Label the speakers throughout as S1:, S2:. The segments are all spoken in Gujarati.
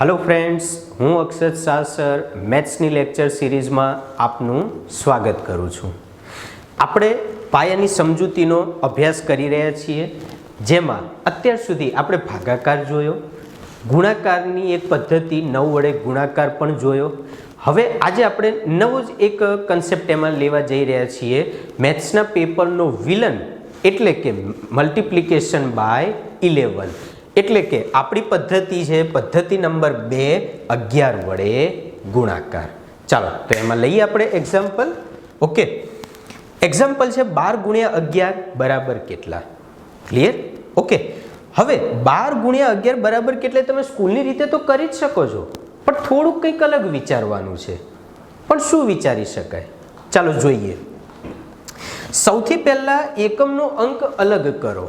S1: હલો ફ્રેન્ડ્સ હું અક્ષત શાહ સર મેથ્સની લેક્ચર સિરીઝમાં આપનું સ્વાગત કરું છું. આપણે પાયાની સમજૂતીનો અભ્યાસ કરી રહ્યા છીએ, જેમાં અત્યાર સુધી આપણે ભાગાકાર જોયો, ગુણાકારની એક પદ્ધતિ નવ વડે ગુણાકાર પણ જોયો. હવે આજે આપણે નવો જ એક કન્સેપ્ટ એમાં લેવા જઈ રહ્યા છીએ, મેથ્સના પેપરનો વિલન એટલે કે મલ્ટિપ્લિકેશન બાય ઇલેવન એટલે કે આપણી પદ્ધતિ છે, પદ્ધતિ નંબર બે, અગિયાર વડે ગુણાકાર. ચાલો, તો એમાં લઈએ આપણે એક્ઝામ્પલ ઓકે એક્ઝામ્પલ છે બાર ગુણ્યા અગિયાર બરાબર કેટલા? ક્લિયર ઓકે હવે બાર ગુણ્યા અગિયાર બરાબર કેટલે તમે સ્કૂલની રીતે તો કરી જ શકો છો, પણ થોડુંક કંઈક અલગ વિચારવાનું છે. પણ શું વિચારી શકાય? ચાલો જોઈએ. સૌથી પહેલાં એકમનો અંક અલગ કરો.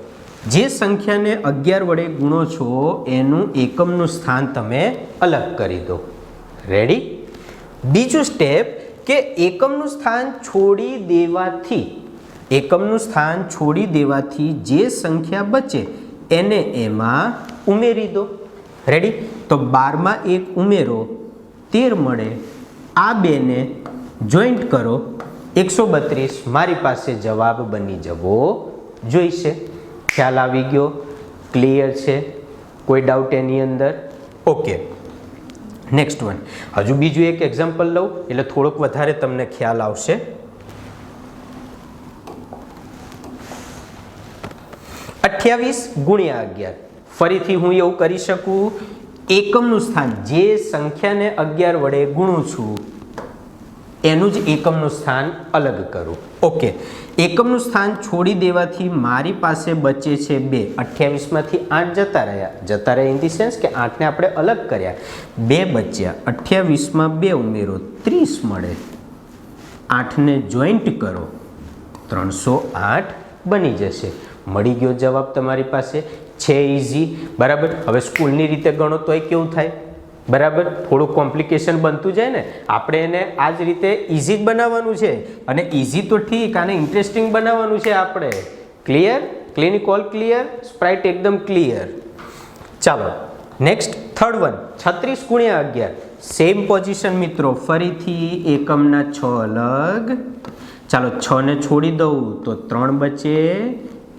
S1: જે સંખ્યાને અગિયાર વડે ગુણો છો, એનું એકમનું સ્થાન તમે અલગ કરી દો. રેડી બીજું સ્ટેપ કે એકમનું સ્થાન છોડી દેવાથી, એકમનું સ્થાન છોડી દેવાથી જે સંખ્યા બચે, એને એમાં ઉમેરી દો. રેડી તો બારમાં એક ઉમેરો, તેર મળે, આ બેને જોઈન્ટ કરો. એકસો બત્રીસ, મારી પાસે જવાબ બની જવો જોઈશે. ખ્યાલ આવી ગયો ક્લિયર છે, કોઈ ડાઉટ એની અંદર? ઓકે નેક્સ્ટ વન હજુ બીજું એક એક્ઝામ્પલ લઉં, એટલે થોડોક વધારે તમને ખ્યાલ આવશે. અઠ્યાવીસ ગુણ્યા અગિયાર. ફરીથી હું એવું કરી શકું, એકમનું સ્થાન, જે સંખ્યાને અગિયાર વડે ગુણું છું. એનું જ એકમનું સ્થાન અલગ કરું. ઓકે. એકમનું સ્થાન છોડી દેવાથી મારી પાસે બચે છે બે. અઠ્યાવીસમાંથી આઠ જતા રહ્યા. જતા રહ્યા ઇન ધી સેન્સ કે આઠને આપણે અલગ કર્યા. બે બચ્યા. અઠ્યાવીસમાં બે ઉમેરો. ત્રીસ મળે. આઠને જોઈન્ટ કરો. ત્રણસો આઠ બની જશે. મળી ગયો જવાબ તમારી પાસે. છે ઇઝી બરાબર? હવે સ્કૂલની રીતે ગણો તોય કેવું થાય? બરાબર? થોડું કોમ્પ્લિકેશન બનતું જાય ને, આપણે એને આ જ રીતે ઇઝી જ બનાવવાનું છે. અને ઇઝી તો ઠીક, આને ઇન્ટરેસ્ટિંગ બનાવવાનું છે આપણે. Clear clinic all clear Sprite એકદમ ક્લિયર ચાલો નેક્સ્ટ થર્ડ વન છત્રીસ ગુણ્યા અગિયાર. સેમ પોઝિશન મિત્રો, ફરીથી એકમના છ અલગ. ચાલો, છ ને છોડી દઉં તો ત્રણ બચે.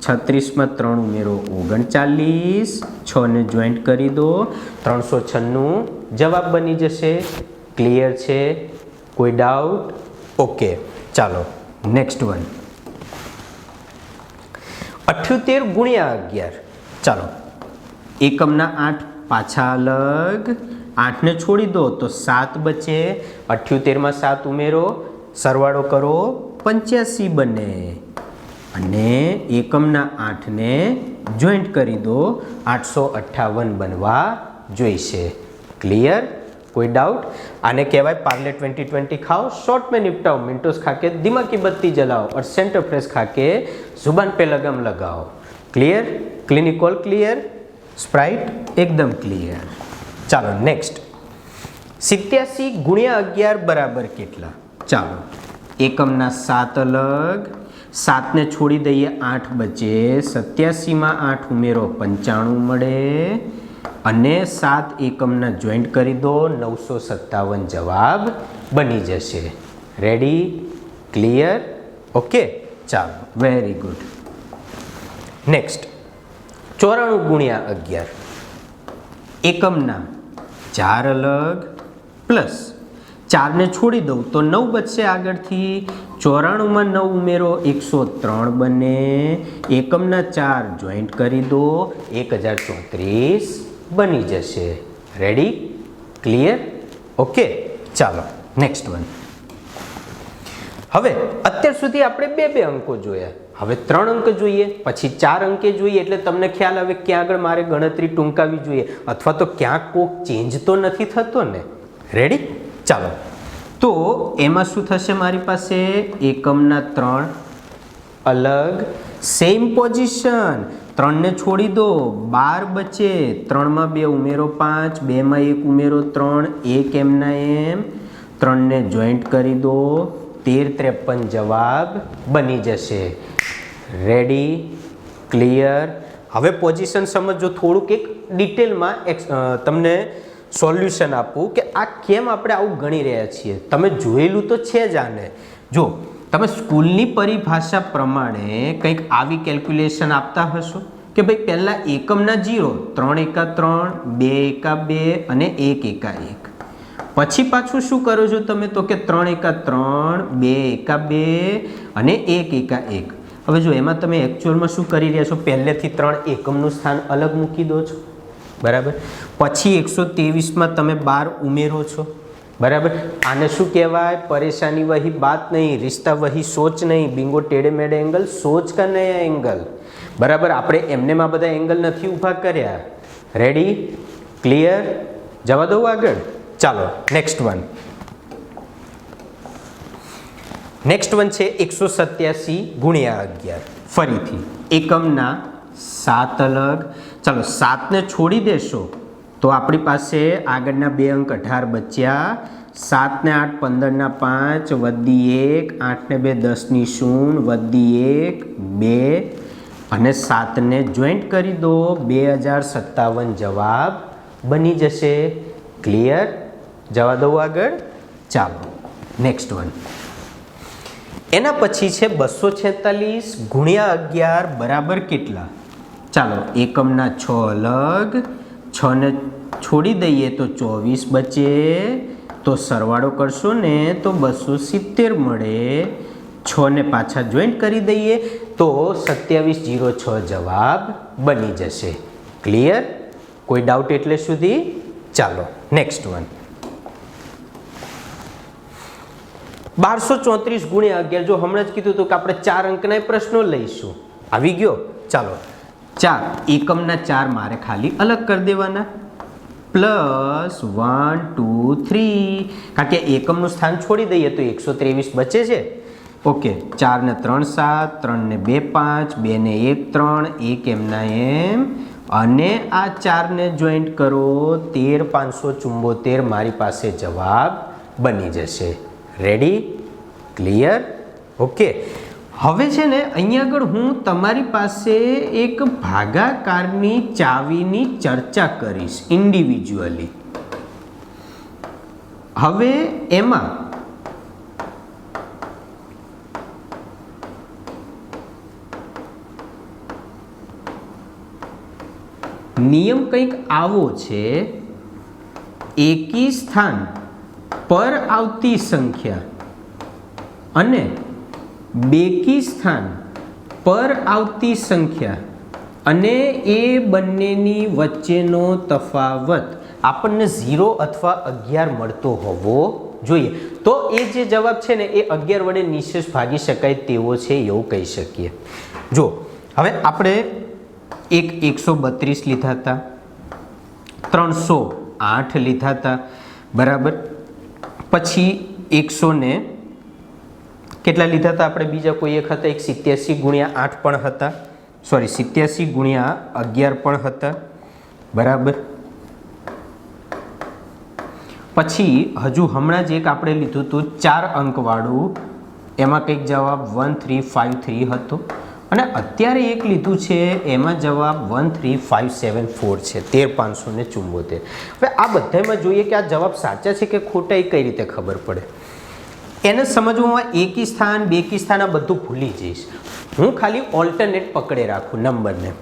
S1: છત્રીસમાં ત્રણ ઉમેરો ઓગણચાલીસ. છ ને જોઈન્ટ કરી દો. ત્રણસો છન્નું. જવાબ બની જશે. ક્લિયર છે? કોઈ ડાઉટ ઓકે ચાલો નેક્સ્ટ વન અઠ્યોતેર ગુણ્યા અગિયાર. ચાલો. એકમના આઠ પાછા અલગ. આઠને છોડી દો તો સાત બચે. અઠ્યોતેરમાં સાત ઉમેરો. સરવાળો કરો. પંચ્યાસી બને. અને એકમના આઠને જોઈન્ટ કરી દો. આઠસો અઠ્ઠાવન બનવા જોઈશે. ક્લિયર કોઈ ડાઉટ આને કહેવાય પાર્લે ટ્વેન્ટી ટ્વેન્ટી ખાઓ શોર્ટ મેં નિપટાઓ મિન્ટોસ ખાકે દિમાકી બત્તી જલાઓ ઓર સેન્ટર પ્રેસ ખાકે, જુબાન પે લગમ લગાઓ. ક્લિયર ક્લિનિકોલ ક્લિયર સ્પ્રાઇટ એકદમ ક્લિયર ચાલો નેક્સ્ટ સિત્યાસી ગુણ્યા અગિયાર બરાબર કેટલા? ચાલો, એકમના સાત અલગ. સાતને છોડી દઈએ આઠ બચે. સત્યાસીમાં આઠ ઉમેરો, પંચાણું મળે. અને સાત એકમના જોઈન્ટ કરી દો. નવસો સત્તાવન જવાબ બની જશે. રેડી ક્લિયર ઓકે ચાલો. વેરી ગુડ નેક્સ્ટ ચોરાણું ગુણ્યા અગિયાર. એકમના ચાર અલગ પ્લસ. ચારને છોડી દઉં તો નવ બચશે આગળથી. ચોરાણુંમાં નવ ઉમેરો. એકસો ત્રણ બને. એકમના ચાર જોઈન્ટ કરી દો. એક હજાર ચોત્રીસ. બની જશે. રેડી ક્લિયર ઓકે ચાલો નેક્સ્ટ વન હવે, અત્યાર સુધી આપણે બે બે અંકો જોયા. હવે ત્રણ અંક જોઈએ, પછી ચાર અંકે જોઈએ, એટલે તમને ખ્યાલ આવે ક્યાં આગળ મારે ગણતરી ટૂંકાવી જોઈએ. અથવા તો ક્યાંક કોક ચેન્જ તો નથી થતો ને. રેડી ચાલો. તો એમાં શું થશે મારી પાસે? એકમના ત્રણ. અલગ. સેમ પોઝિશન ત્રણને છોડી દો. બાર બચે. ત્રણમાં બે ઉમેરો પાંચ, બેમાં એક ઉમેરો ત્રણ, એક એમના એમ. ત્રણને જોઈન્ટ કરી દો. તેર ત્રેપન જવાબ બની જશે. રેડી ક્લિયર હવે પોઝિશન સમજો થોડુંક એક ડિટેલમાં એક તમને સોલ્યુશન આપું કે આ કેમ આપણે આવું ગણી રહ્યા છીએ. તમે જોયેલું તો છે જ આને. જો તમે સ્કૂલની પરિભાષા પ્રમાણે કંઈક આવી કેલ્ક્યુલેશન આપતા હશો? કે ભાઈ પહેલાં એકમના જીરો ત્રણ એકા ત્રણ, બે એકા બે અને એક એકા એક. પછી પાછું શું કરો છો તમે તો કે ત્રણ એકા ત્રણ, બે એકા બે અને એક એકા એક. હવે જો એમાં તમે એકચ્યુઅલમાં શું કરી રહ્યા છો? પહેલેથી ત્રણ એકમનું સ્થાન અલગ મૂકી દો છો. બરાબર? પછી એકસો ત્રેવીસમાં તમે બાર ઉમેરો છો. બરાબર? આને શું કહેવાય? પરેશાની વહી બાત નહીં, રિશ્તા વહી સોચ નહીં. બિંગો ટેડે મેડે એંગલ, સોચ કા નયા એંગલ? બરાબર? આપણે એમને આ બધા એંગલ નથી ઊભા કર્યા. રેડી ક્લિયર જવા દઉં આગળ? ચાલો નેક્સ્ટ વન નેક્સ્ટ વન છે એકસો સત્યાસી ગુણ્યા અગિયાર. ફરીથી. એકમના સાત અલગ. ચાલો, સાતને છોડી દેશો. તો આપણી પાસે આગળના બે અંક અઢાર બચ્યા. સાતને આઠ, પંદરના પાંચ, વધી એક, આઠને બે, દસની શૂન્ય વધી એક, બે. અને સાતને જોઈન્ટ કરી દો. બે હજાર સત્તાવન જવાબ બની જશે. ક્લિયર? જવા દઉં આગળ? ચાલો, નેક્સ્ટ વન. એના પછી છે બસો છેતાલીસ ગુણ્યા અગિયાર બરાબર કેટલા? ચાલો, એકમના છ અલગ. છને છોડી દઈએ તો ચોવીસ બચે, તો સરવાળો કરશો ને તો બસો સિત્તેર મળે. છને પાછા જોઈન્ટ કરી દઈએ તો સત્યાવીસ જીરો છ જવાબ બની જશે. ક્લિયર કોઈ ડાઉટ એટલે સુધી? ચાલો નેક્સ્ટ વન બારસો ચોત્રીસ ગુણ્યા અગિયાર. જો હમણાં જ કીધું હતું કે આપણે ચાર અંકના પ્રશ્નો લઈશું. આવી ગયો? ચાલો. ચાર. એકમના ચાર મારે ખાલી અલગ કરી દેવાના. Plus one, two, three. કારણ કે એકમનું સ્થાન છોડી દઈએ તો એકસો ત્રેવીસ બચે છે. ઓકે, ચારને ત્રણ સાત, ત્રણને બે પાંચ, બેને એક ત્રણ, એક એમના એમ. અને આ ચારને જોઈન્ટ કરો, તેર પાંચસો ચુંબોતેર મારી પાસે જવાબ બની જશે. રેડી ક્લિયર ઓકે હવે છે ને, અહીંયા આગળ હું તમારી પાસે એક ભાગાકારની ચાવીની ચર્ચા કરીશ ઇન્ડિવિજ્યુઅલી હવે એમાં નિયમ કંઈક આવો છે, એકી સ્થાન પર આવતી સંખ્યા અને બેકી સ્થાન પર આવતી સંખ્યા અને એ બંનેની વચ્ચેનો તફાવત આપણને ઝીરો અથવા અગિયાર મળતો હોવો જોઈએ. તો એ જે જવાબ છે ને, એ અગિયાર વડે નિશેષ ભાગી શકાય તેવો છે એવું કહી શકીએ. જો, હવે આપણે એક એકસો બત્રીસ લીધા હતા, ત્રણસો આઠ લીધા હતા, બરાબર? પછી એકસો ને કેટલા લીધા હતા આપણે? બીજા કોઈ એક હતા? એક સિત્યાસી ગુણ્યા આઠ પણ હતા. સોરી સિત્યાસી ગુણ્યા અગિયાર પણ હતા. બરાબર? પછી હજુ હમણાં જ એક આપણે લીધું હતું ચાર અંકવાળું. એમાં કંઈક જવાબ વન થ્રી ફાઇવ થ્રી હતો. અને અત્યારે એક લીધું છે, એમાં જવાબ one three five seven four છે તેર પાંચસો ને ચુંબોતેર હવે આ બધામાં જોઈએ કે આ જવાબ સાચા છે કે ખોટા, એ કઈ રીતે ખબર પડે? એને સમજવામાં એકી સ્થાન, બેકી સ્થાન આ બધું ભૂલી જઈશ. હું ખાલી ઓલ્ટરનેટ પકડે રાખું નંબરને.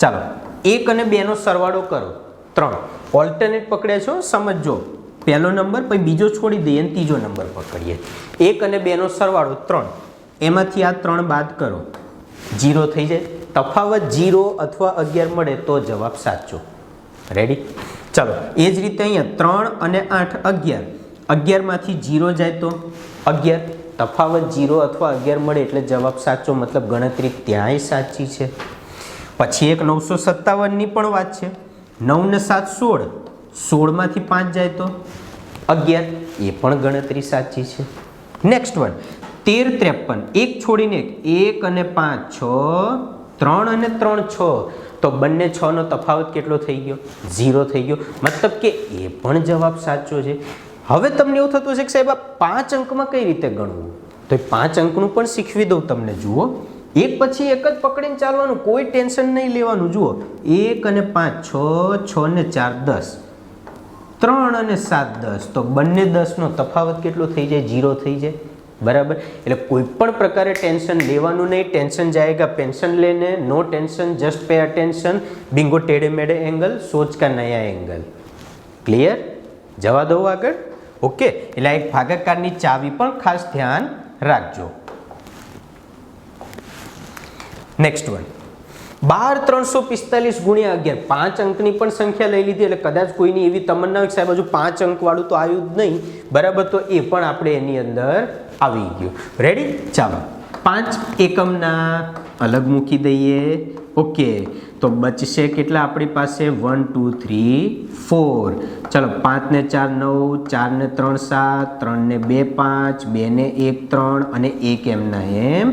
S1: ચાલો, એક અને બેનો સરવાળો કરો. ત્રણ. ઓલ્ટરનેટ પકડે છો, સમજજો. પહેલો નંબર, પછી બીજો છોડી દઈએ અને ત્રીજો નંબર પકડીએ. એક અને બેનો સરવાળો, ત્રણ. એમાંથી આ ત્રણ બાદ કરો. જીરો થઈ જાય. તફાવત જીરો અથવા અગિયાર મળે તો જવાબ સાચો. રેડી ચાલો, એ જ રીતે અહીંયા ત્રણ અને આઠ અગિયાર. અગિયારમાંથી જીરો જાય તો? અગિયાર તફાવત જીરો અથવા અગિયાર મળે એટલે જવાબ સાચો, મતલબ ગણતરી ત્યાંય સાચી છે. પછી એક નવસો સત્તાવનની પણ વાત છે. નવ ને સાત સોળ, સોળમાંથી પાંચ જાય તો? અગિયાર, એ પણ ગણતરી સાચી છે. નેક્સ્ટ વન તેર ત્રેપન, એક છોડીને એક અને પાંચ, છ, ત્રણ અને ત્રણ, છ. તો બંને છનો તફાવત કેટલો થઈ ગયો? ઝીરો થઈ ગયો. મતલબ કે એ પણ જવાબ સાચો છે. હવે તમને એવું થતું છે કે સાહેબ પાંચ અંકમાં કઈ રીતે ગણવું? તો એ પાંચ અંકનું પણ શીખવી દઉં તમને, જુઓ. એક પછી એક જ પકડીને ચાલવાનું, કોઈ ટેન્શન નહીં લેવાનું, જુઓ. એક અને પાંચ, છ છ ને ચાર, દસ. ત્રણ અને સાત, દસ. તો બંને દસનો તફાવત કેટલો થઈ જાય? જીરો થઈ જાય. બરાબર? એટલે કોઈ પણ પ્રકારે ટેન્શન લેવાનું નહીં. ટેન્શન જાયગા પેન્શન લેને, no tension, just pay attention, bingo ટેડે મેડે એંગલ, સોચ કા નયા એંગલ. ક્લિયર? જવા દઉં આગળ. ઓકે એટલે એક ભાગાકારની ચાવી પણ ખાસ ધ્યાન રાખજો. નેક્સ્ટ વન બાર ત્રણસો પિસ્તાલીસ ગુણ્યા અગિયાર. પાંચ અંકની પણ સંખ્યા લઈ લીધી એટલે કદાચ કોઈની એવી તમન્ના હોય સાહેબ હજુ પાંચ અંકવાળું તો આવ્યું જ નહીં. બરાબર તો એ પણ આપણે એની અંદર આવી ગયું. રેડી ચાલો. પાંચ એકમના અલગ મૂકી દઈએ. ઓકે, તો બચશે કેટલા આપણી પાસે? One, two, three, four. ચાલો, પાંચને ચાર, નવ, ચારને ત્રણ, સાત, ત્રણને બે, પાંચ બે ને એક, ત્રણ અને એક એમના એમ.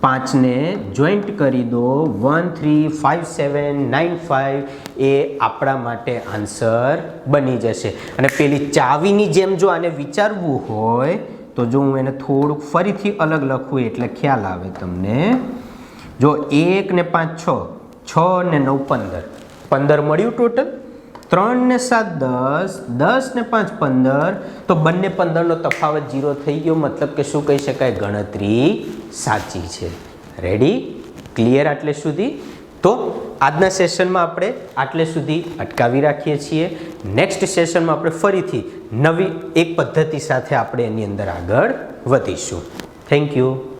S1: પાંચને જોઈન્ટ કરી દો. One, three five seven nine five એ આપણા માટે આન્સર બની જશે. અને પેલી ચાવીની જેમ જો આને વિચારવું હોય તો જો હું એને થોડુંક ફરીથી અલગ લખું એટલે ખ્યાલ આવે તમને. જો એક ને પાંચ છ છ ને નવ પંદર. પંદર મળ્યું ટોટલ? ત્રણ ને સાત દસ દસ ને પાંચ પંદર. તો બંને પંદરનો તફાવત જીરો થઈ ગયો, મતલબ કે શું કહી શકાય? ગણતરી સાચી છે. રેડી ક્લિયર આટલે સુધી? તો આજના સેશનમાં આપણે આટલે સુધી અટકાવી રાખીએ છીએ. નેક્સ્ટ સેશનમાં આપણે ફરીથી નવી એક પદ્ધતિ સાથે આપણે એની અંદર આગળ વધીશું. Thank you